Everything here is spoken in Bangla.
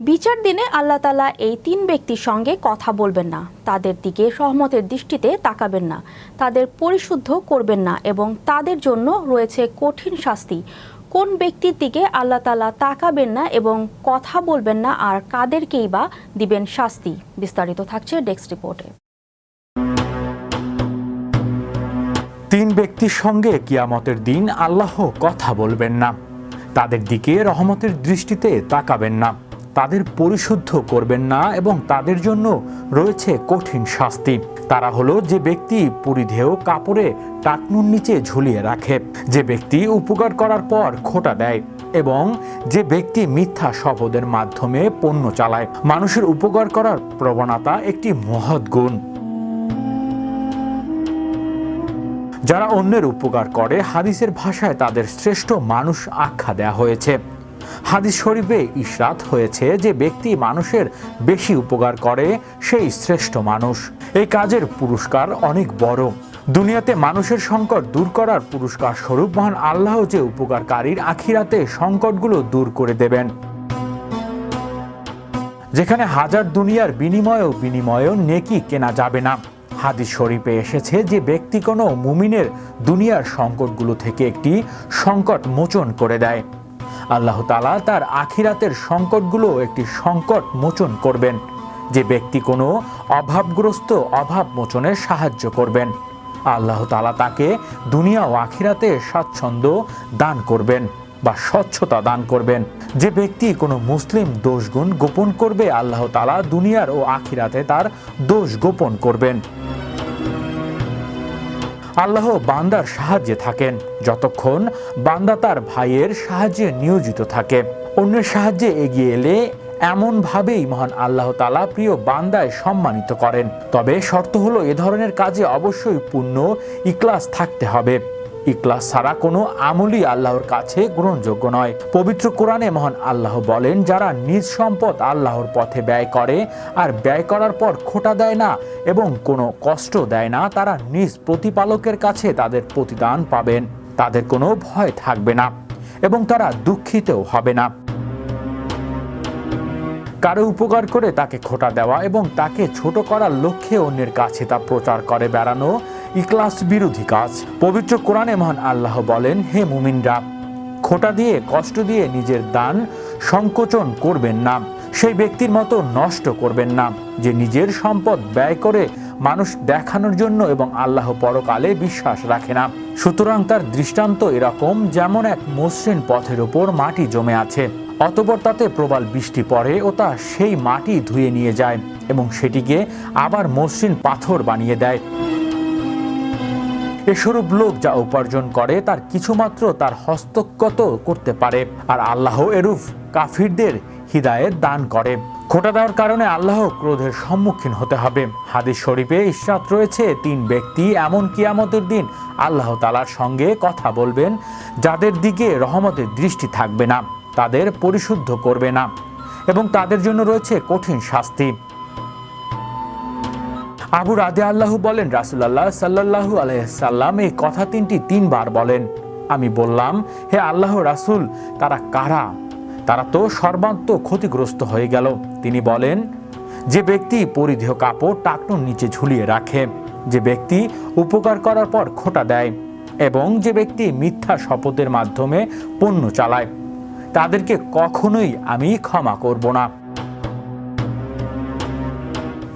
বিচার দিনে আল্লাহ তালা এই তিন ব্যক্তির সঙ্গে কথা বলবেন না। তাদের দিকে সহমতের দৃষ্টিতে তাকাবেন না। তাদের পরিশুদ্ধ করবেন না এবং তাদের জন্য রয়েছে কঠিন শাস্তি। কোন ব্যক্তির দিকে আল্লাহ তালা তাকাবেন না এবং কথা বলবেন না আর কাদেরকেই বা দিবেন শাস্তি? বিস্তারিত থাকছে ডেস্ক রিপোর্টে। তিন ব্যক্তির সঙ্গে কিয়ামতের দিন আল্লাহ কথা বলবেন না। তাদের দিকে রহমতের দৃষ্টিতে তাকাবেন না। তাদের পরিশুদ্ধ করবেন না এবং তাদের জন্য রয়েছে কঠিন শাস্তি। তারা হলো যে ব্যক্তি পরিধেয় কাপড়ে টাকনুর নিচে ঝুলিয়ে রাখে, যে ব্যক্তি উপকার করার পর খোটা দেয় এবং যে ব্যক্তি মিথ্যা শপথের মাধ্যমে পণ্য চালায়। মানুষের উপকার করার প্রবণতা একটি মহৎ গুণ। যারা অন্যের উপকার করে, হাদিসের ভাষায় তাদের শ্রেষ্ঠ মানুষ আখ্যা দেয়া হয়েছে। হাদিস শরীফে ইশরাত হয়েছে যে ব্যক্তি মানুষের বেশি উপকার করে, সেই শ্রেষ্ঠ মানুষ। এই কাজের পুরস্কার অনেক বড়। দুনিয়াতে মানুষের সংকট দূর করার পুরস্কার স্বরূপ মহান আল্লাহ যে উপকারকারীর আখিরাতে সংকটগুলো দূর করে দেবেন। যেখানে হাজার দুনিয়ার বিনিময়েও বিনিময়েও নেকি কেনা যাবে না। হাদিস শরীফে এসেছে যে ব্যক্তি কোনো মুমিনের দুনিয়ার সংকটগুলো থেকে একটি সংকট মোচন করে দেয়। আল্লাহ তালা তার আখিরাতের সংকটগুলো একটি সংকট মোচন করবেন। যে ব্যক্তি কোনো অভাবগ্রস্ত অভাব মোচনে সাহায্য করবেন। আল্লাহ তালা তাকে দুনিয়া ও আখিরাতে স্বাচ্ছন্দ্য দান করবেন বা স্বচ্ছতা দান করবেন। যে ব্যক্তি কোনো মুসলিম দোষগুণ গোপন করবে, আল্লাহ তালা দুনিয়ার ও আখিরাতে তার দোষ গোপন করবেন। আল্লাহ বান্দার সাহায্যে থাকেন। যতক্ষণ বান্দা তার ভাইয়ের সাহায্যে নিয়োজিত থাকে। অন্যের সাহায্যে এগিয়ে এলে এমনভাবেই মহান আল্লাহ তালা প্রিয় বান্দায় সম্মানিত করেন। তবে শর্ত হলো এ ধরনের কাজে অবশ্যই পূর্ণ ইকলাস থাকতে হবে। ইকলাস ছাড়া কোনো আমলই আল্লাহর কাছে গ্রহণযোগ্য নয়। পবিত্র কোরআনে মহান আল্লাহ বলেন, যারা নিজ সম্পদ আল্লাহর পথে ব্যয় করে আর ব্যয় করার পর খোটা দেয় না এবং কোনো কষ্ট দেয় না, তারা নিজ প্রতিপালকের কাছে তাদের প্রতিদান পাবেন। তাদের কোনো ভয় থাকবে না এবং তারা দুঃখিতও হবে না। কারও উপকার করে তাকে খোটা দেওয়া এবং তাকে ছোট করার লক্ষ্যে অন্যের কাছে তা প্রচার করে বেড়ানো ইকলাস বিরোধী কাজ। পবিত্র কোরআনে মহান আল্লাহ বলেন, হে মুমিনরা, খোটা দিয়ে, কষ্ট দিয়ে নিজের দান সংকোচন করবেন না। সেই ব্যক্তির মতো নষ্ট করবেন না, যে নিজের সম্পদ ব্যয় করে মানুষ দেখানোর জন্য এবং আল্লাহ পরকালে বিশ্বাস রাখে না। সুতরাং তার দৃষ্টান্ত এরকম যেমন এক মসৃণ পথের ওপর মাটি জমে আছে। অতপর তাতে প্রবল বৃষ্টি পড়ে ও তা সেই মাটি ধুয়ে নিয়ে যায় এবং সেটিকে আবার মসৃণ পাথর বানিয়ে দেয়। এস্বরূপ লোক যা উপার্জন করে, তার কিছুমাত্র তার হস্তগত করতে পারে, আর আল্লাহ এরূপ কাফিরদের হৃদায়ত দান করে। খোটা দেওয়ার কারণে আল্লাহ ক্রোধের সম্মুখীন হতে হবে। হাদিস শরীফে ইস্রাত রয়েছে, তিন ব্যক্তি এমন কিয়ামতের দিন আল্লাহ তালার সঙ্গে কথা বলবেন, যাদের দিকে রহমতের দৃষ্টি থাকবে না, তাদের পরিশুদ্ধ করবে না, এবং তাদের জন্য রয়েছে কঠিন শাস্তি। আবু রাদে আল্লাহ বলেন, রাসুলাল্লাহ সাল্লাহু আলহাম এই কথা তিনটি তিনবার বলেন। আমি বললাম, হে আল্লাহ রাসুল, তারা কারা? তারা তো সর্বান্ত ক্ষতিগ্রস্ত হয়ে গেল। তিনি বলেন, যে ব্যক্তি পরিধেয় কাপড় টাকনুর নিচে ঝুলিয়ে রাখে, যে ব্যক্তি উপকার করার পর খোটা দেয়, এবং যে ব্যক্তি মিথ্যা শপথের মাধ্যমে পণ্য চালায়, তাদেরকে কখনোই আমি ক্ষমা করব না।